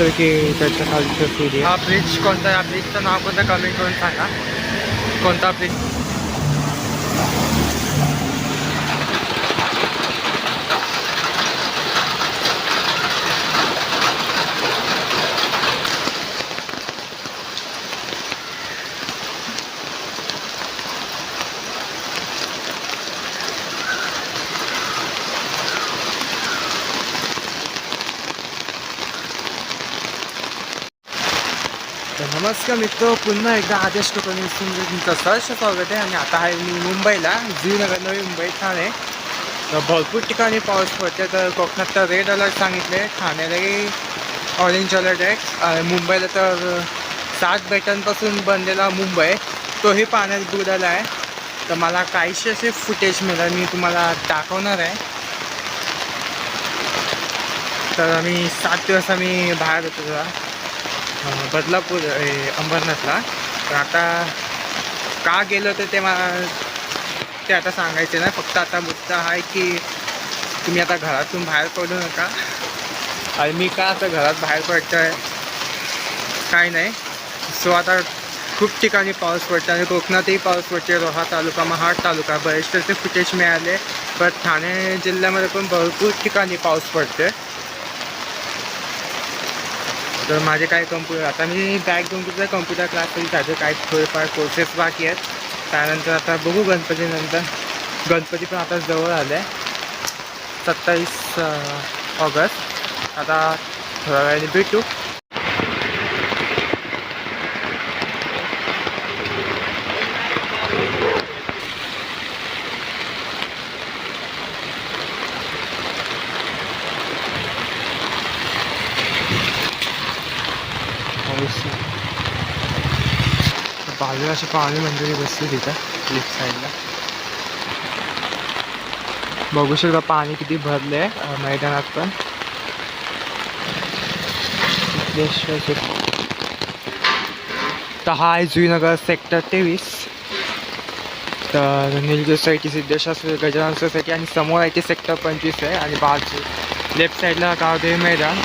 मस्तपैकी त्याच्या खालचं सूर्य हा ब्रिज कोणता या ब्रिजचं नाव कोणतं? कमेंट करून सांगा. कोणता ब्रिज तर नमस्कार मित्र पुन्हा एकदा आदेश कोकणी तुमचं सहर्ष स्वागत आहे. आणि आता आहे मी मुंबईला जुनगर नवी मुंबई ठाणे. तर भरपूर ठिकाणी पाऊस पडते तर कोकणात तर रेड अलर्ट सांगितले ठाण्यालाही ऑरेंज अलर्ट आहे. आणि मुंबईला तर सात बेटांपासून बनलेला मुंबई तोही पाण्यात बुडाला आहे. तर मला काहीशी असे फुटेज मिळेल मी तुम्हाला दाखवणार आहे. तर आम्ही सात दिवस आम्ही बाहेर होतो. जरा बदलापूर ए, अंबरनाथला. तर आता का गेलो होतं ते मला ते आता सांगायचे नाही. फक्त आता मुद्दा आहे की तुम्ही आता घरातून बाहेर पडू नका. आणि मी का आता घरात बाहेर पडतो आहे काय नाही. सो आता खूप ठिकाणी पाऊस पडतो आणि कोकणातही पाऊस पडते रोहा तालुका महाड तालुका बरेचसे फुटेज मिळाले. पण ठाणे जिल्ह्यामध्ये पण भरपूर ठिकाणी पाऊस पडते तर माझे काय कम्प्युटर आता मी बॅग घेऊन तिथं कम्प्युटर क्लासमध्ये जातो काय थोडेफार कोर्सेस बाकी आहेत. त्यानंतर आता बघू गणपतीनंतर. गणपती पण आता जवळ आले आहे सत्तावीस ऑगस्ट. आता थोड्या वेळाने भेटू. बाजूला अशी पाणी मंदिरी बसली तिथं लेफ्ट साईडला बघू शकता पाणी किती भरले आहे मैदानात पण. तर हा आहे जुईनगर सेक्टर तेवीस. तर निलगिरी सोसायटी सिद्धेश्वर गजानन सोसायटी आणि समोर आहे ते सेक्टर पंचवीस आहे. आणि बाजू लेफ्ट साईडला गावदेवी मैदान.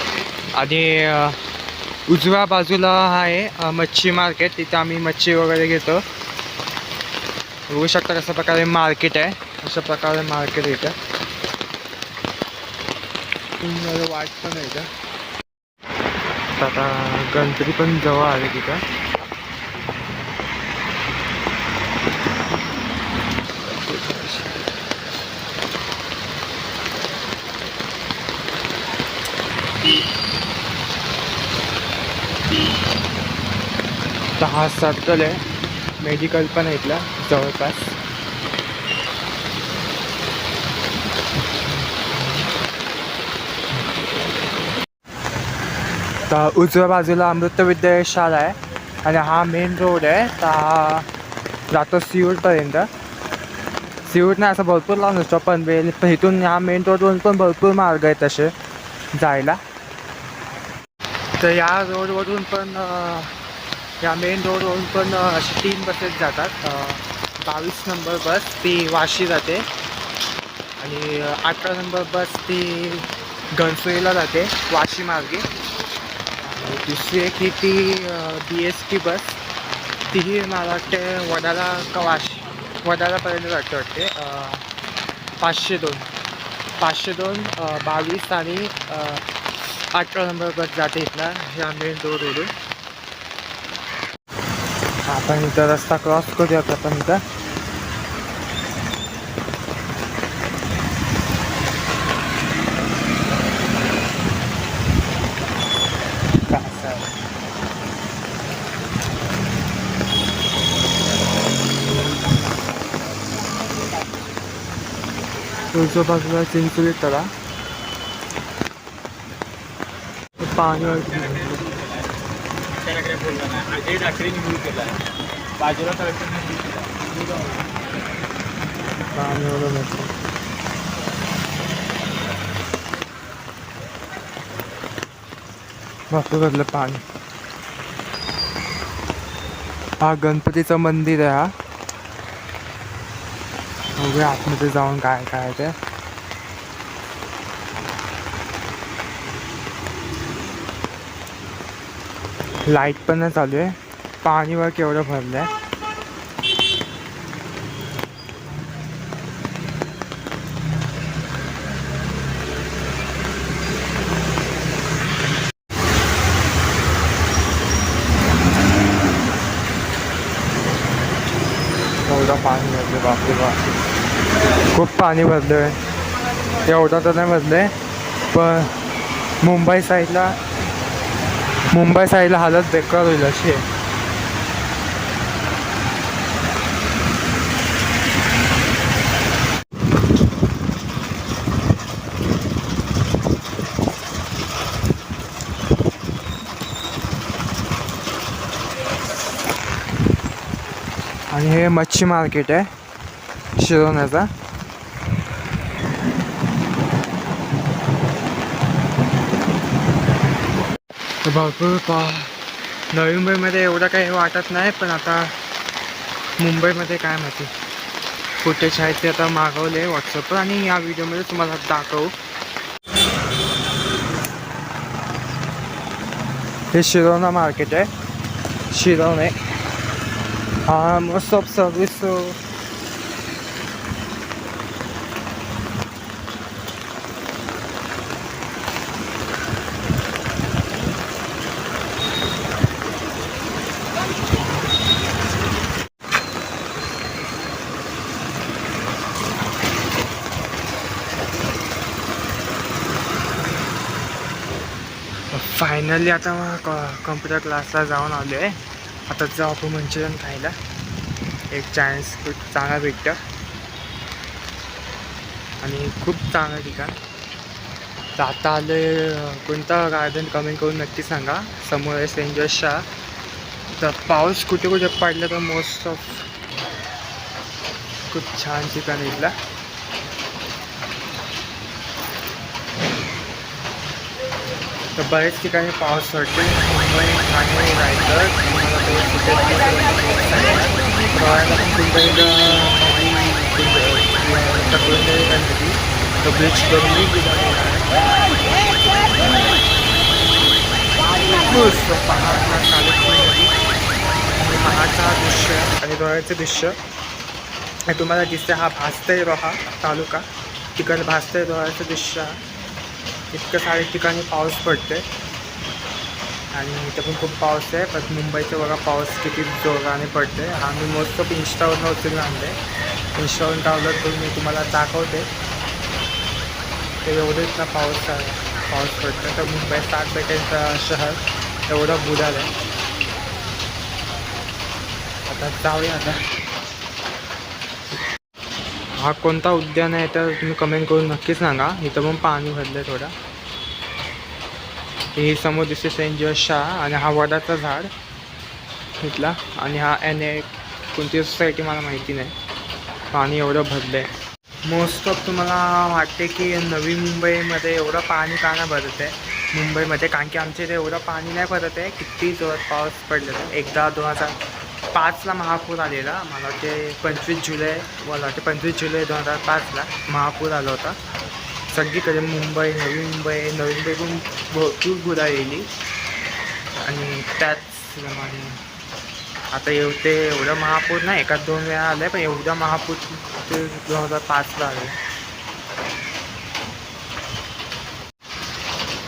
आणि उजव्या बाजूला आहे मच्छी मार्केट तिथं आम्ही मच्छी वगैरे घेतो. बघू शकता कशा प्रकारे मार्केट आहे. अशा प्रकारे मार्केट इथं. वाट पण आहे इथं. तर आता गणपती पण जवळ आले तिथं. हा सर्कल आहे. मेडिकल पण आहे इथला जवळपास. तर उजव्या बाजूला अमृत विद्या शाळा आहे आणि हा मेन रोड आहे. तर हा जातो सिऊडपर्यंत सिऊड नाही असं भरपूर लावून असतो पनवेल पण इथून ह्या मेन रोडवरून पण भरपूर मार्ग आहेत तसे जायला. तर या रोडवरून पण या मेन रोडवरून पण अशी तीन बसेस जातात. बावीस नंबर बस ती वाशी जाते. आणि अठरा नंबर बस ती घनसोलीला जाते वाशी मार्गे. आणि दुसरी एक ही ती बी एस टी बस तीही मला वाटते वडाला का वाशी वडालापर्यंत जाते वाटते. पाचशे दोन. पाचशे दोन बावीस आणि अठरा नंबर बस जाते इथला या मेन रोडवरून आपण इथं रस्ता क्रॉस करूयात आपण इथं. उजव्या बाजूला चिंचोली तळा. पाणी पाणी वगैरे मिळतं भरपूर घातलं पाणी. हा गणपतीचं मंदिर आहे हा. बघूया आतमध्ये जाऊन काय काय आहे ते. लाइट पण नाही चालू आहे. पाणी वर केवढं भरलं आहे एवढं पाणी भरलं बापरे बाप खूप पाणी भरलं आहे एवढं तर नाही भरलं आहे पण मुंबई साईडला मुंबई साईडला हालत बेकार होईल अशी आहे. आणि हे मच्छी मार्केट आहे शिरोण्याचा. भरपूर पा नवी मुंबईमध्ये एवढं काही वाटत नाही पण आता मुंबईमध्ये काय माहिती. फुटेज आहेत ते आता मागवले व्हॉट्सअपवर आणि या व्हिडिओमध्ये तुम्हाला दाखवू. हे शिरोना मार्केट आहे. शिरोणे हा मोस्ट ऑफ सर्विस फायनली आता कम्प्युटर क्लासला जाऊन आलो आहे आता जाऊ आपण मंचुरियन खायला. एक चान्स खूप चांगला भेटतं. आणि खूप चांगलं ठिकाण. तर आता आले कोणता गार्डन कमेंट करून नक्की सांगा. समोर आहे सेंट शाह तर पाऊस कुठे कुठे पडला तर मोस्ट ऑफ खूप छान ठिकाण इथला. तर बरेच ठिकाणी पाऊस पडते मुंबई ठाणे रायगड. तुम्हाला पण गणपती तो ब्रिज करूनही आहे पहाडला चालत आणि पहाडचा दृश्य आणि डोळ्याचं दृश्य हे तुम्हाला दिसतंय हा भासतय रोहा तालुका. तिकडे भासतय डोळ्याचं दृश्य इतकं सारे ठिकाणी पाऊस पडते आणि इथं पण खूप पाऊस आहे. पण मुंबईचं बघा पाऊस किती जोराने पडते आम्ही मोस्ट ऑफ इंस्टावरनं उचलून आणले इंस्टावरून डाउनलोड करून मी तुम्हाला दाखवते. ते एवढेच ना पाऊस आहे. पाऊस पडतं तर मुंबई सात बेटांचं शहर एवढं बुडालं आहे आता जाऊया आता. हा कोणता उद्यान आहे तर तुम्ही कमेंट करून नक्कीच सांगा. इथं पण पाणी भरलं आहे थोडं. हे समोर दिसते सेंट जॉर्ज शाह आणि हा वडाचा झाड. इथला. आणि हा एन ए कोणती सोसायटी मला माहिती नाही. पाणी एवढं भरलं आहे मोस्ट ऑफ तुम्हाला वाटते की नवी मुंबईमध्ये एवढं पाणी का नाही भरत आहे? मुंबईमध्ये कारण की आमच्या इथे एवढं पाणी नाही भरत आहे. किती जोरात पाऊस पडलेला आहे. एकदा दोन हजार पाचला महापूर आलेला. मला वाटते पंचवीस जुलै मला वाटते पंचवीस जुलै दोन हजार पाचला महापूर आला होता. सगळीकडे मुंबई नवी मुंबई नवी मुंबई भरपूर गुरा येली आणि त्याचप्रमाणे आता एवढे एवढं महापूर नाही एका दोन वेळा आलं आहे पण एवढा महापूर ते दोन हजार पाचला आलं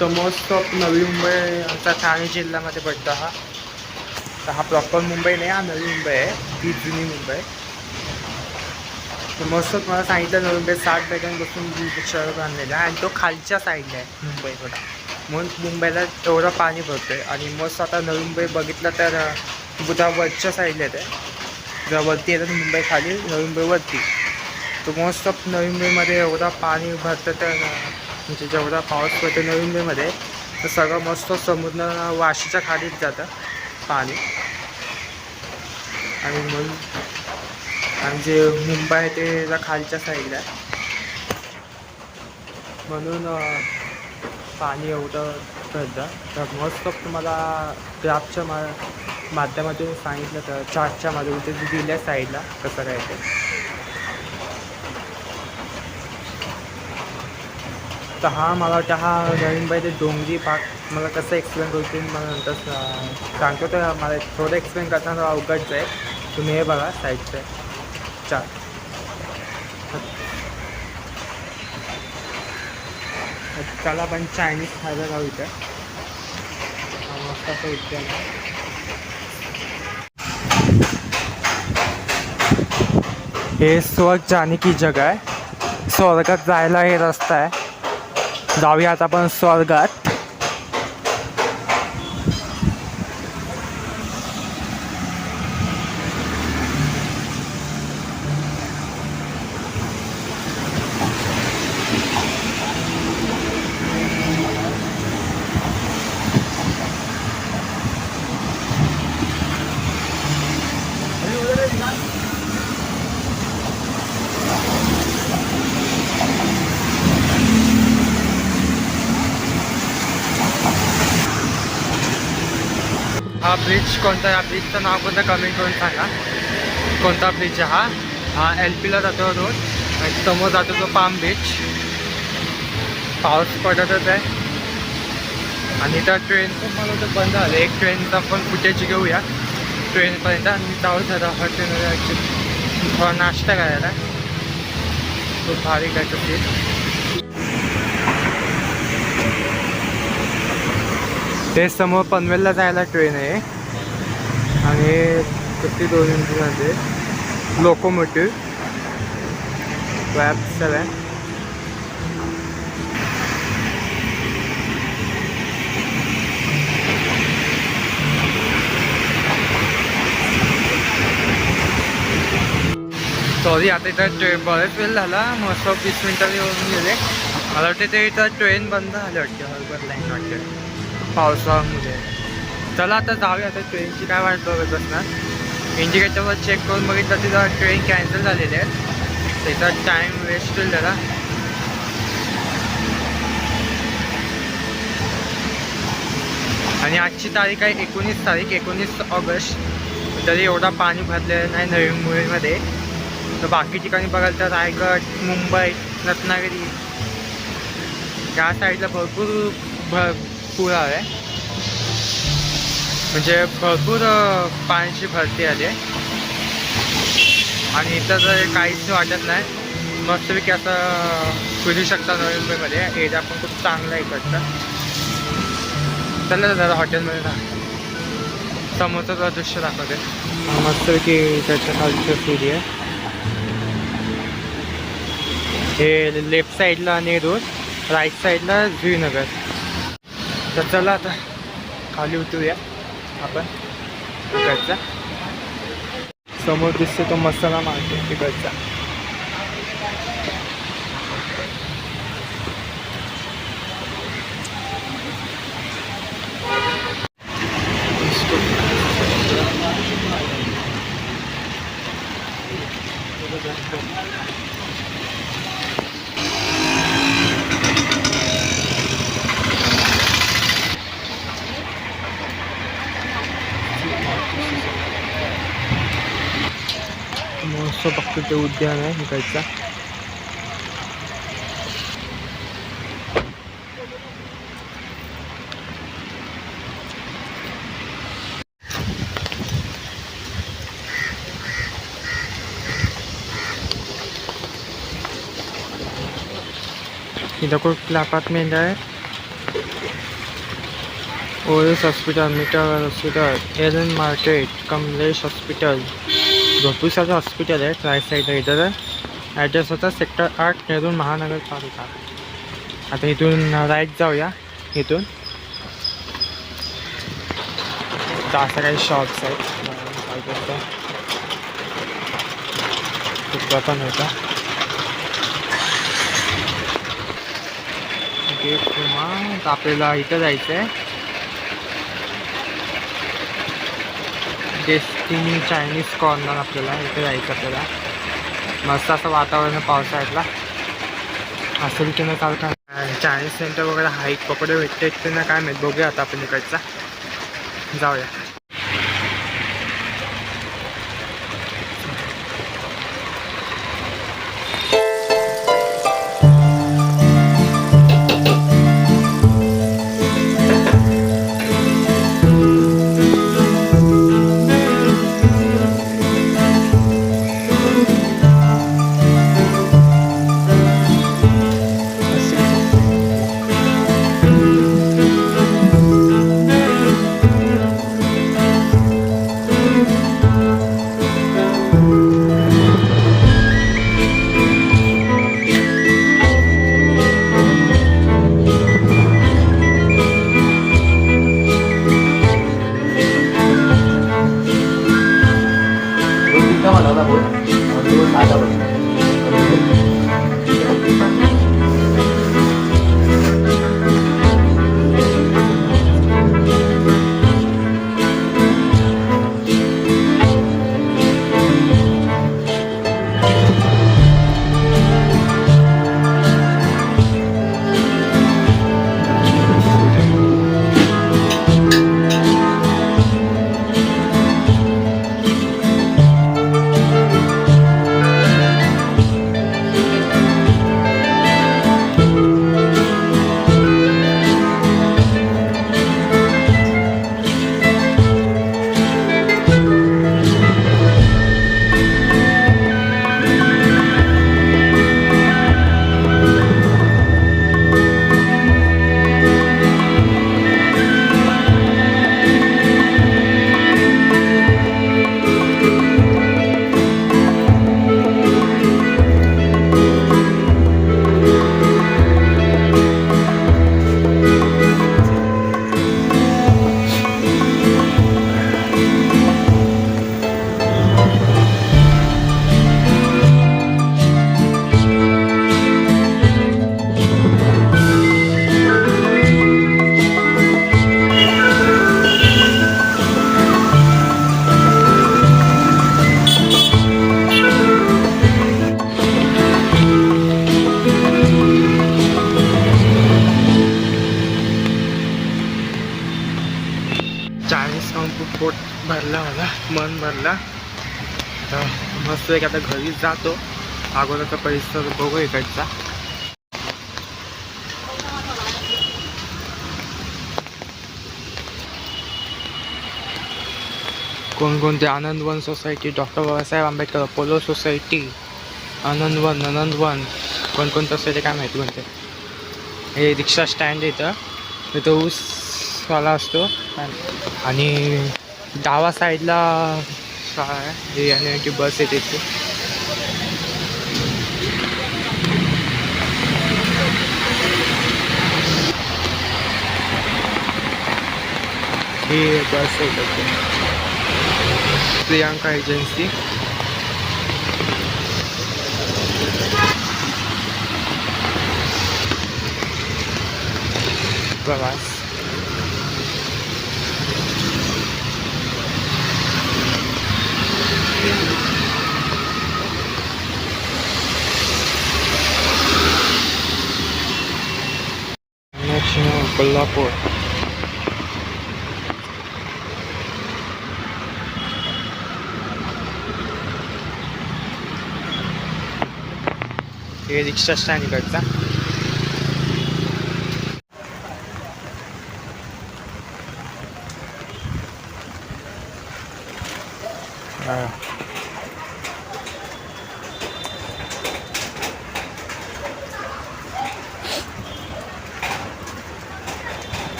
तर मोस्ट ऑफ नवी मुंबई आमचा ठाणे जिल्ह्यामध्ये पडतो हा. तर हा प्रॉपर मुंबई नाही हा नवी मुंबई आहे ती जुनी मुंबई. तर मस्त तुम्हाला मला सांगितलं नवी मुंबई साठ बेटांपासून शहर आणलेला आहे. आणि तो खालच्या साईडला आहे मुंबई थोडा. म्हणून मुंबईला एवढं पाणी भरतो आहे आणि मस्त आता नवी मुंबई बघितलं तर बुधा वरच्या साईडला येते. जेव्हा वरती येतं मुंबई खाली नवी मुंबई वरती. तर मोस्ट ऑफ नवी मुंबईमध्ये एवढा पाणी भरतं तर म्हणजे जेवढा पाऊस पडतो नवी मुंबईमध्ये तर सगळं मस्त समुद्र वाशीच्या खालीच जातं. पाणी. आणि म्हणून आणि जे मुंबई आहे ते खालच्या साईडला आहे. म्हणून पाणी एवढं पडतं तर मस्त तुम्हाला ग्राफच्या मा माध्यमातून सांगितलं तर चार्टच्या माध्यमातून दिल्या साईडला कसं काय ते. तर हा मला वाटतं हा नवीन मुंबई ते डोंगरी भाग मला कसं एक्सप्लेन करतील मला नंतर सांगतो तर मला थोडं एक्सप्लेन करताना अवघडच आहे. तुम्ही हे बघा साईडचं चार चला. आपण चायनीज खायला जाऊ इथे. मस्त असं हे स्वर्ग जाने की जग आहे. स्वर्गात जायला हे रस्ता आहे. जाऊया आता आपण स्वर्गात. हा ब्रिज कोणता आहे? या ब्रिजचं नाव कोणतं कमेंट करून सांगा. कोणता ब्रिज आहे हा? हा एल पीला जातो रोड आणि समोर जातो तो पाम बीच पाऊस पडतच आहे. आणि त्या ट्रेनचं पण मला तर बंद झालं एक ट्रेनचा पण फुटेज घेऊया. ट्रेनपर्यंत आणि जाऊ जरा हॉटेलमध्ये ॲक्च्युली थोडा नाश्ता करायला. खूप भारी काय ते समोर पनवेलला जायला ट्रेन आहे. आणि किती दोन मिनिटांमध्ये लोकोमोटिव्ह वॅब सेवन सॉरी आता इथं ट्रेन बरेच वेळ झाला. मस्त वीस मिनिटात येऊन गेले. मला वाटते ते इथं ट्रेन बंद झाली वाटते. हरभर लाईन वाटते. पावसामुळे चला आता जाऊया आता ट्रेनची काय वाट बघत बसणार. इंडिकेटरवर चेक करून बघितलं तिथं ट्रेन कॅन्सल झालेली आहे. त्याचा टाईम वेस्ट होईल जरा. आणि आजची तारीख आहे एकोणीस तारीख एकोणीस ऑगस्ट. तरी एवढा पाणी भरलेलं नाही नवी मुंबईमध्ये. तर बाकी ठिकाणी बघाल तर रायगड मुंबई रत्नागिरी. या साईडला भरपूर भर पूर आहे. म्हणजे भरपूर पाण्याची भरती आली आहे. आणि इथं तर काहीच वाटत नाही. मस्तपैकी असं फिरू शकता नोव्हेंबरमध्ये. एरिया पण खूप चांगला आहे इकडचा. चला जरा हॉटेलमध्ये ना समोरचं दृश्य दाखवते. मस्तपैकी त्याच्या खालचं फिरी आहे. हे लेफ्ट साईडला नेरूर राईट साईडला जुईनगर तर चला आता खाली उतरूया आपण तिकडचा. समोर दिसतो तो मसाला मार्केट तिकडचा. मस्त ते उद्यान आहे इकडचा. इथं कुठलं अपार्टमेंट आहे OS hospital meter hospital Elan market Kamlesh hospital. भरपूर सारे हॉस्पिटल आहेत राईट साईडला इथं ॲड्रेस होता सेक्टर आठ नेरून महानगरपालिका आता इथून राईट जाऊया इथून. असं काही शॉप्स आहेत. काय करतो कुठला पण होता. गेट किंवा आपल्याला इथं जायचं आहे डेस्टिनी चायनीज कॉर्नर आपल्याला इथे जायचं आपल्याला मस्त असं वातावरण आहे पावसाळ्यातला. असेल की नाही चालतं चायनीज सेंटर वगैरे हाईक पकडे भेटते ते ना काय माहीत. बघूया आता आपण इकडचा. जाऊया. मस्त की आता घरी जातो. अगोदरचा परिसर बघू इकडचा कोणकोणते Anandvan society doctor Babasaheb Ambedkar Apollo society Anandvan Anandvan कोणकोणतं सोसायटी काय माहिती कोणते? हे रिक्षा स्टँड येतं तिथं ऊसवाला असतो. आणि डावा साईडला शाळा आहे हे आणि बस येते इथे ही बस येते प्रियांका एजन्सी प्रवास। Next, कोल्हापूर हे रिक्षा स्टँड इकडचा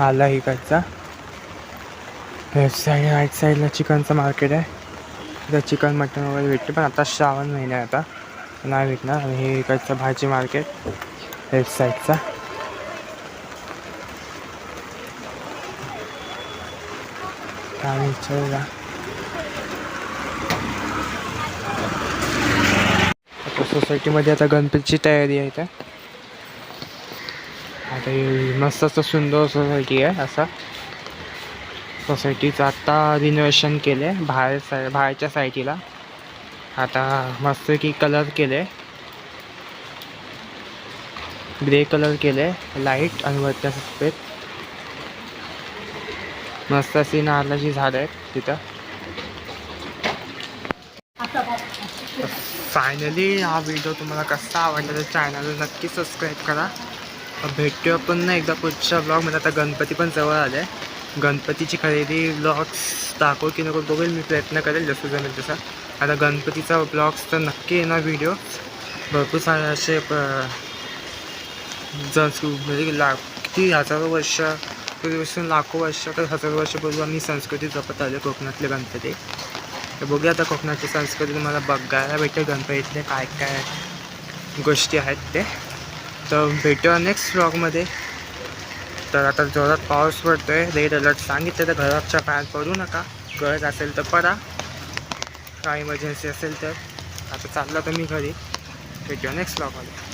आला इकडचा. लेफ्ट साईड राईट साईडला चिकनचं मार्केट आहे. तिथं चिकन मटन वगैरे भेटते पण आता श्रावण महिना आहे आता. नाही भेटणार. आणि हे इकडचं भाजी मार्केट लेफ्ट साईडचा काय विचारूया आता सोसायटीमध्ये आता गणपतीची तयारी आहे त्या आता मस्त असं सुंदर सोसायटी आहे असा. सोसायटीचं आता रिनोव्हेशन केलं आहे बाहेर साय बाहेरच्या सायटीला आता मस्त की कलर केले. ग्रे कलर केले लाइट आणि वरच्या सफेद. मस्त अशी नारळाची झाडं आहेत तिथं. फायनली हा व्हिडिओ तुम्हाला कसा आवडला तर चॅनलला नक्की सबस्क्राईब करा. भेटूया पण ना एकदा पुढच्या ब्लॉगमध्ये आता गणपती पण जवळ आले आहे गणपतीची खरेदी ब्लॉग्स दाखव की नको बघेल मी प्रयत्न करेल जसं जमेल तसा. आता गणपतीचा ब्लॉग्स तर नक्की येणार व्हिडिओ भरपूर सारे असे म्हणजे की किती हजारो वर्ष पूर्वीपासून लाखो वर्ष तर हजारो वर्षापूर्वी आम्ही संस्कृती जपत आलो कोकणातले गणपती. तर बघूया आता कोकणाची संस्कृती तुम्हाला बघायला भेटेल गणपतीतले काय काय गोष्टी आहेत ते. तर भेटूया नेक्स्ट ब्लॉगमध्ये तर आता जोरात पाऊस पडतो आहे रेड अलर्ट सांगितलं तर घराच्या बाहेर पडू नका. गरज असेल तर पडा. काय इमर्जन्सी असेल तर. आता चाललं तर मी घरी. भेटूया नेक्स्ट ब्लॉगमध्ये